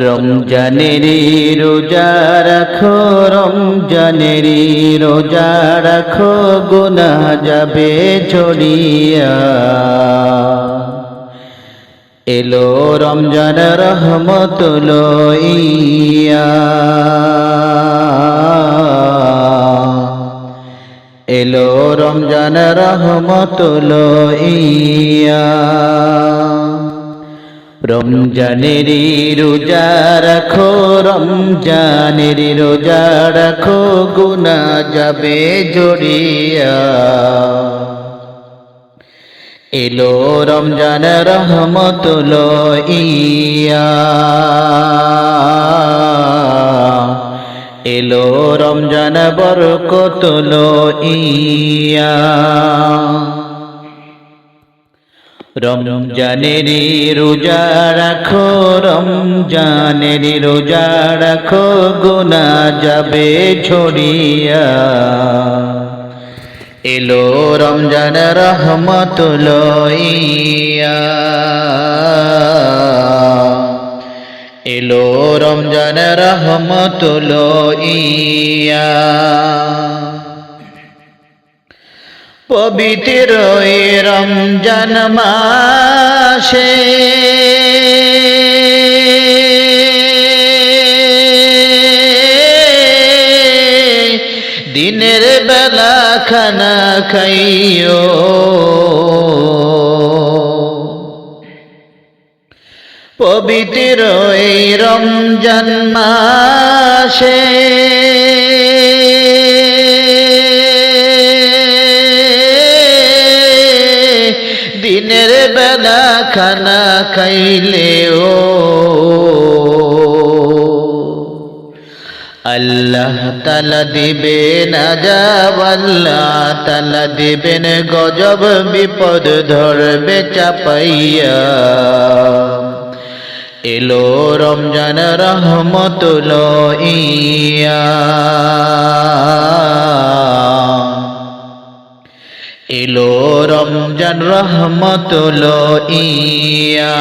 রমজানেরি রোজা রাখো রমজানেরি রোজা রাখো গুনা যাবে ছড়িয়া এলো রমজান রহমত লইয়া। এলো রমজান রহমত লইয়া। রমজানেরি রোজা রাখো রমজানেরি রোজা রাখো গুনা যাবে জড়িয়া। এলো রমজান রহমত লইয়া। এলো রমজান বরকত লইয়া। রমজানেরি রোজা রাখো, রমজানেরি রোজা রাখো, গুনা যাবে ছড়িয়া। এলো রমজান রহমত লইয়া। এলো রমজান রহমত লইয়া। পবিত্র রমজান মাসে। দিনের বেলা খানা খাইও। পবিত্র এই রমজান মাসে। খানা খাইলেও আল্লাহ তালা দিবেন আজাব আল্লাহ তালা দিবেন গজব, বিপদ ধরবে চাপাইয়া। এলো রমজান রহমত লইয়া। এলো রমজান রহমত লইয়া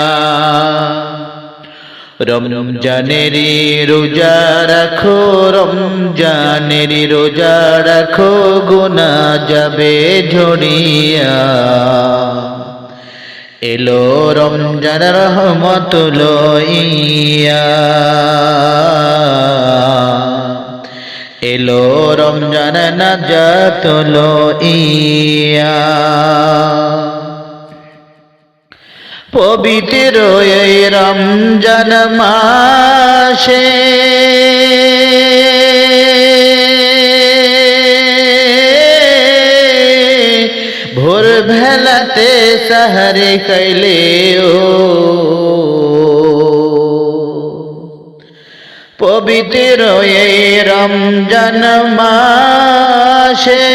রমজানেরি রোজা রাখো, রমজানেরি রোজা রাখো, গুনা যাবে ঝরিয়া। এলো রমজান রহমত লইয়া এলো রমজান না নাজাত লইয়া পবিত্র এই রমজান মাসে ভোর ভেলাতে সাহারে कैले ও পবিত্র এই রমজান মাসে।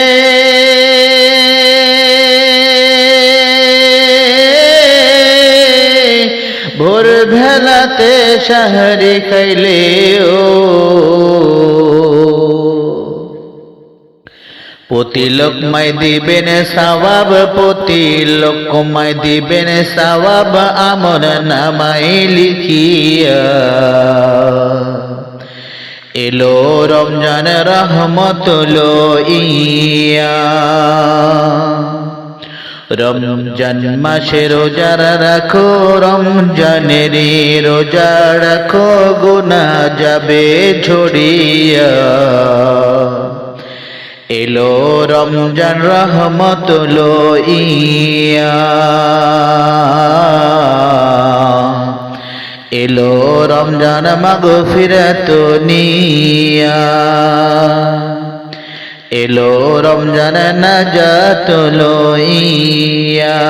ভোর ভেলাতে শহরে খাইলে ও প্রতি লোকমায় দিবেন সবাব প্রতি লোকমায় দিবেন সবাব আমর নামাই লিখিয়া। এলো রমজান রহমত লইয়া রমজান মাসে রোজার রাখো, রমজানেরি রোজা রাখো গুনা যাবে ঝরিয়া। এলো রমজান রহমত লইয়া রমজান মাগ ফিরত নিয়া এলো রমজান নাজাত লইয়া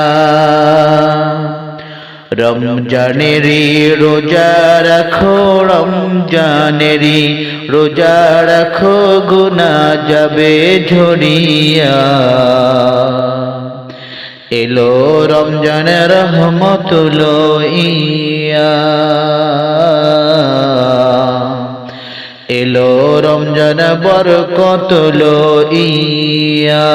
রমজানেরি রোজা রাখো, রমজানেরি রোজা রাখো গুনা যাবে ঝরিয়া। এলো রমজান রহমত ইয়া এলো রমজান বরকত লইয়া